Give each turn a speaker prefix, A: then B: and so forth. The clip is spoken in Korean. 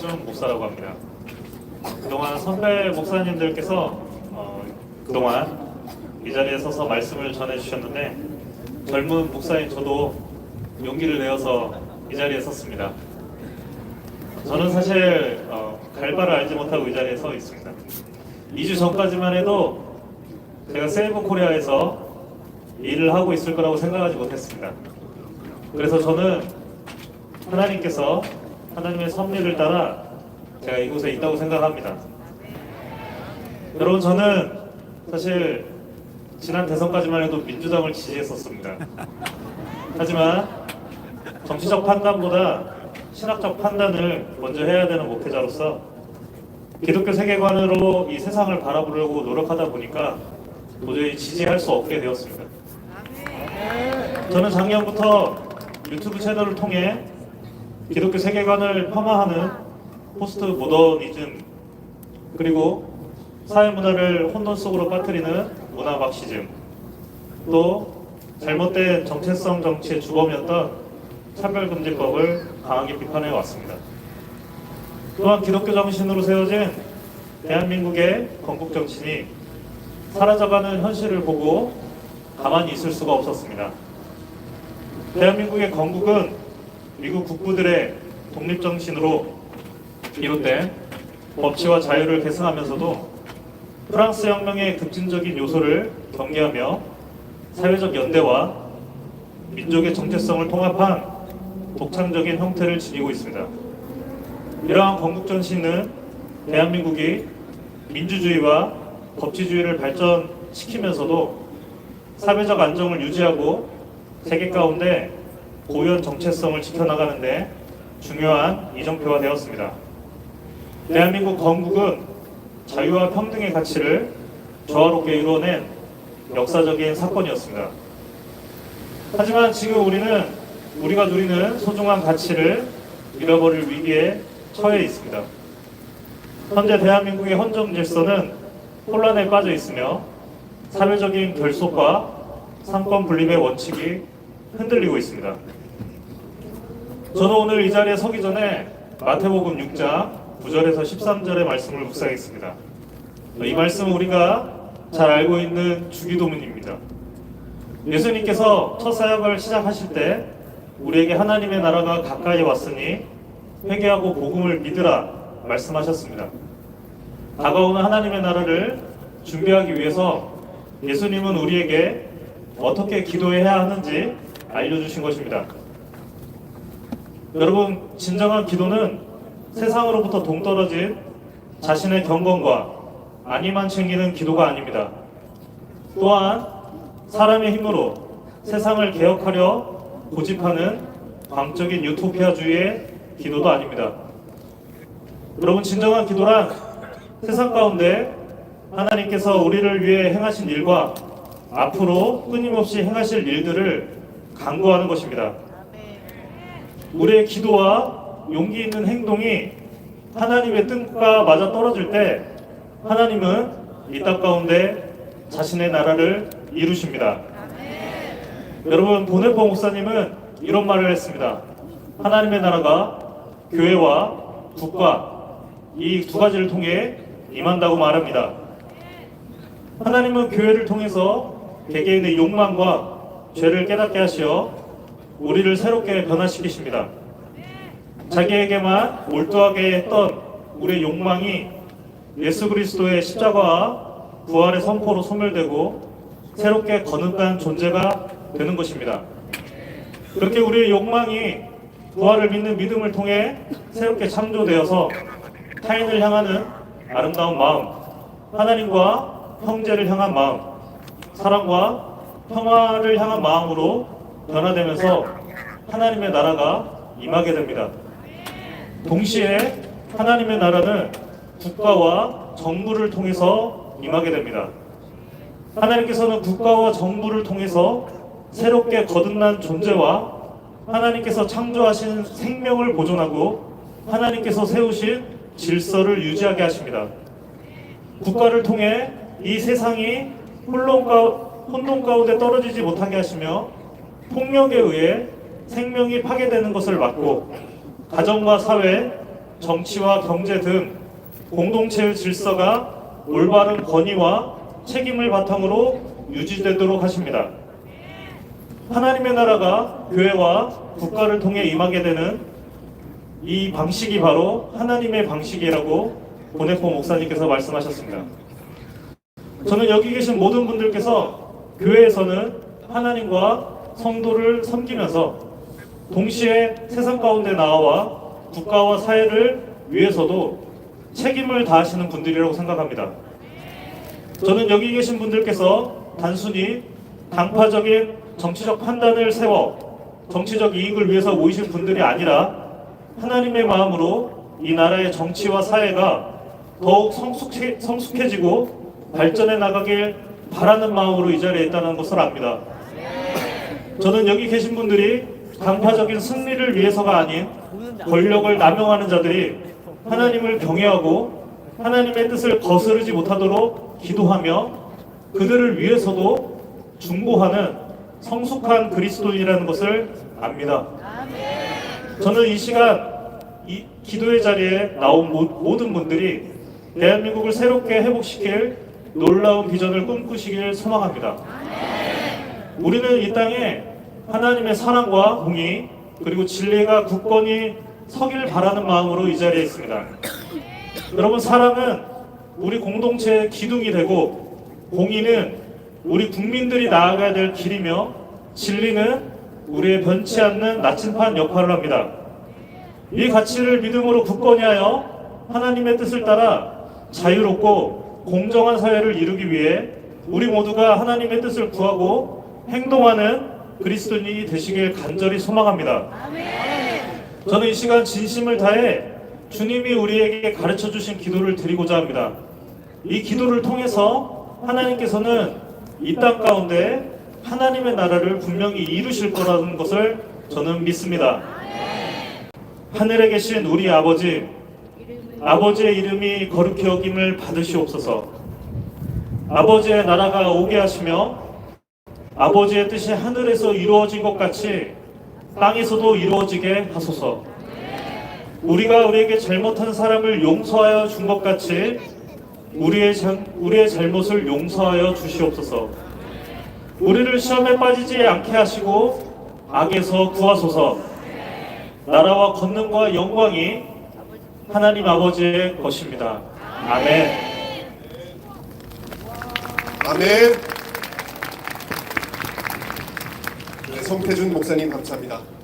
A: 좀 목사라고 합니다. 그동안 선배 목사님들께서 어, 그동안 이 자리에 서서 말씀을 전해주셨는데 젊은 목사인 저도 용기를 내어서 이 자리에 섰습니다. 저는 사실 어, 갈바를 알지 못하고 이 자리에 서 있습니다. 2주 전까지만 해도 제가 세이브 코리아에서 일을 하고 있을 거라고 생각하지 못했습니다. 그래서 저는 하나님께서 하나님의 섭리를 따라 제가 이곳에 있다고 생각합니다. 여러분 저는 사실 지난 대선까지만 해도 민주당을 지지했었습니다. 하지만 정치적 판단보다 신학적 판단을 먼저 해야 되는 목회자로서 기독교 세계관으로 이 세상을 바라보려고 노력하다 보니까 도저히 지지할 수 없게 되었습니다. 저는 작년부터 유튜브 채널을 통해 기독교 세계관을 폄하하는 포스트 모더니즘 그리고 사회 문화를 혼돈 속으로 빠뜨리는 문화 막시즘 또 잘못된 정체성 정치의 주범이었던 차별금지법을 강하게 비판해 왔습니다. 또한 기독교 정신으로 세워진 대한민국의 건국 정신이 사라져가는 현실을 보고 가만히 있을 수가 없었습니다. 대한민국의 건국은 미국 국부들의 독립 정신으로 비롯된 법치와 자유를 계승하면서도 프랑스 혁명의 급진적인 요소를 경계하며 사회적 연대와 민족의 정체성을 통합한 독창적인 형태를 지니고 있습니다. 이러한 건국 정신은 대한민국이 민주주의와 법치주의를 발전시키면서도 사회적 안정을 유지하고 세계 가운데 고유한 정체성을 지켜나가는데 중요한 이정표가 되었습니다. 대한민국 건국은 자유와 평등의 가치를 조화롭게 이루어낸 역사적인 사건이었습니다. 하지만 지금 우리는 우리가 누리는 소중한 가치를 잃어버릴 위기에 처해 있습니다. 현재 대한민국의 헌정 질서는 혼란에 빠져 있으며 사회적인 결속과 상권 분립의 원칙이 흔들리고 있습니다. 저는 오늘 이 자리에 서기 전에 마태복음 6장 9절에서 13절의 말씀을 묵상했습니다. 이 말씀은 우리가 잘 알고 있는 주기도문입니다. 예수님께서 첫 사역을 시작하실 때 우리에게 하나님의 나라가 가까이 왔으니 회개하고 복음을 믿으라 말씀하셨습니다. 다가오는 하나님의 나라를 준비하기 위해서 예수님은 우리에게 어떻게 기도해야 하는지 알려주신 것입니다. 여러분, 진정한 기도는 세상으로부터 동떨어진 자신의 경건과 안위만 챙기는 기도가 아닙니다. 또한 사람의 힘으로 세상을 개혁하려 고집하는 광적인 유토피아주의의 기도도 아닙니다. 여러분, 진정한 기도란 세상 가운데 하나님께서 우리를 위해 행하신 일과 앞으로 끊임없이 행하실 일들을 강구하는 것입니다. 우리의 기도와 용기 있는 행동이 하나님의 뜻과 맞아 떨어질 때 하나님은 이 땅 가운데 자신의 나라를 이루십니다. 여러분 보네포 목사님은 이런 말을 했습니다. 하나님의 나라가 교회와 국가 이 두 가지를 통해 임한다고 말합니다. 하나님은 교회를 통해서 개개인의 욕망과 죄를 깨닫게 하시어 우리를 새롭게 변화시키십니다. 자기에게만 몰두하게 했던 우리의 욕망이 예수 그리스도의 십자가와 부활의 선포로 소멸되고 새롭게 거듭난 존재가 되는 것입니다. 그렇게 우리의 욕망이 부활을 믿는 믿음을 통해 새롭게 창조되어서 타인을 향하는 아름다운 마음, 하나님과 형제를 향한 마음, 사랑과 평화를 향한 마음으로 변화되면서 하나님의 나라가 임하게 됩니다. 동시에 하나님의 나라는 국가와 정부를 통해서 임하게 됩니다. 하나님께서는 국가와 정부를 통해서 새롭게 거듭난 존재와 하나님께서 창조하신 생명을 보존하고 하나님께서 세우신 질서를 유지하게 하십니다. 국가를 통해 이 세상이 혼돈, 가운데 떨어지지 못하게 하시며 폭력에 의해 생명이 파괴되는 것을 막고 가정과 사회 정치와 경제 등 공동체의 질서가 올바른 권위와 책임을 바탕으로 유지되도록 하십니다. 하나님의 나라가 교회와 국가를 통해 임하게 되는 이 방식이 바로 하나님의 방식이라고 보네포 목사님께서 말씀하셨습니다. 저는 여기 계신 모든 분들께서 교회에서는 하나님과 성도를 섬기면서 동시에 세상 가운데 나와 국가와 사회를 위해서도 책임을 다하시는 분들이라고 생각합니다. 저는 여기 계신 분들께서 단순히 당파적인 정치적 판단을 세워 정치적 이익을 위해서 모이신 분들이 아니라 하나님의 마음으로 이 나라의 정치와 사회가 더욱 성숙해, 성숙해지고 발전해 나가길 바라는 마음으로 이 자리에 있다는 것을 압니다. 저는 여기 계신 분들이 당파적인 승리를 위해서가 아닌 권력을 남용하는 자들이 하나님을 경외하고 하나님의 뜻을 거스르지 못하도록 기도하며 그들을 위해서도 중보하는 성숙한 그리스도인이라는 것을 압니다. 저는 이 시간 이 기도의 자리에 나온 모- 모든 분들이 대한민국을 새롭게 회복시킬 놀라운 비전을 꿈꾸시길 소망합니다. 우리는 이 땅에 하나님의 사랑과 공의 그리고 진리가 굳건히 서길 바라는 마음으로 이 자리에 있습니다. 여러분 사랑은 우리 공동체의 기둥이 되고 공의는 우리 국민들이 나아가야 될 길이며 진리는 우리의 변치 않는 나침반 역할을 합니다. 이 가치를 믿음으로 굳건히 하여 하나님의 뜻을 따라 자유롭고 공정한 사회를 이루기 위해 우리 모두가 하나님의 뜻을 구하고 행동하는 그리스도인이 되시길 간절히 소망합니다. 저는 이 시간 진심을 다해 주님이 우리에게 가르쳐 주신 기도를 드리고자 합니다. 이 기도를 통해서 하나님께서는 이 땅 가운데 하나님의 나라를 분명히 이루실 거라는 것을 저는 믿습니다. 하늘에 계신 우리 아버지, 아버지의 이름이 거룩히 여김을 받으시옵소서. 아버지의 나라가 오게 하시며 아버지의 뜻이 하늘에서 이루어진 것 같이 땅에서도 이루어지게 하소서. 우리가 우리에게 잘못한 사람을 용서하여 준 것 같이 우리의 잘, 우리의 잘못을 용서하여 주시옵소서. 우리를 시험에 빠지지 않게 하시고 악에서 구하소서. 나라와 권능과 영광이 하나님 아버지의 것입니다. 아멘.
B: 아멘. 네, 성태준 목사님 감사합니다.